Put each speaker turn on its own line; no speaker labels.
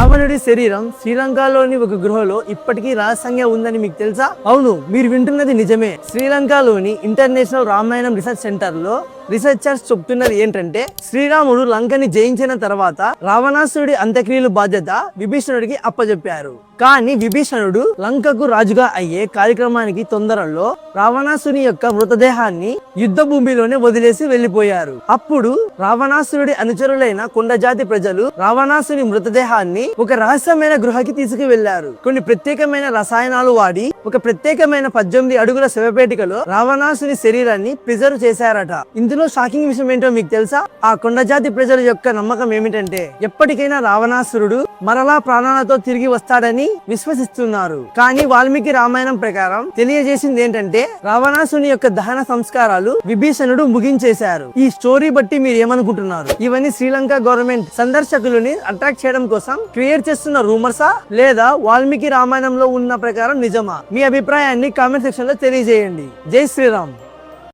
రావణుడి శరీరం శ్రీలంకలోని ఒక గృహలో ఇప్పటికీ రహస్యంగా ఉందని మీకు తెలుసా? అవును మీరు వింటున్నది నిజమే. శ్రీలంకలోని ఇంటర్నేషనల్ రామాయణం రీసెర్చ్ సెంటర్లో రీసెర్చర్స్ చెప్తున్నది ఏంటంటే శ్రీరాముడు లంకని జయించిన తర్వాత రావణాసురుడి అంత్యక్రియలు బాధ్యత విభీషణుడికి అప్పజెప్పారు. కానీ విభీషణుడు లంకకు రాజుగా అయ్యే కార్యక్రమానికి తొందరలో రావణాసుని యొక్క మృతదేహాన్ని యుద్ధ భూమిలోనే వదిలేసి వెళ్ళిపోయారు అప్పుడు రావణాసురుడి అనుచరులైన కొండజాతి ప్రజలు రావణాసుని మృతదేహాన్ని ఒక రహస్యమైన గృహకి తీసుకువెళ్ళారు. కొన్ని ప్రత్యేకమైన రసాయనాలు వాడి ఒక ప్రత్యేకమైన పద్దెనిమిది అడుగుల శవపేటికలో రావణాసుని శరీరాన్ని ప్రిజర్వ్ చేశారట. ఇందులో ఇందులో షాకింగ్ విషయం ఏంటో మీకు తెలుసా? ఆ కొండజాతి ప్రజల యొక్క నమ్మకం ఏమిటంటే ఎప్పటికైనా రావణాసురుడు మరలా ప్రాణాలతో తిరిగి వస్తాడని విశ్వసిస్తున్నారు. కానీ వాల్మీకి రామాయణం ప్రకారం తెలియజేసింది ఏంటంటే రావణాసుని యొక్క దహన సంస్కారాలు విభీషణుడు ముగించేశారు. ఈ స్టోరీ బట్టి మీరు ఏమనుకుంటున్నారు? ఇవన్నీ శ్రీలంక గవర్నమెంట్ సందర్శకులని అట్రాక్ట్ చేయడం కోసం క్రియేట్ చేస్తున్న రూమర్సా? లేదా వాల్మీకి రామాయణంలో ఉన్న ప్రకారం నిజమా? మీ అభిప్రాయాన్ని కామెంట్ సెక్షన్లో తెలియజేయండి. జై శ్రీరామ్.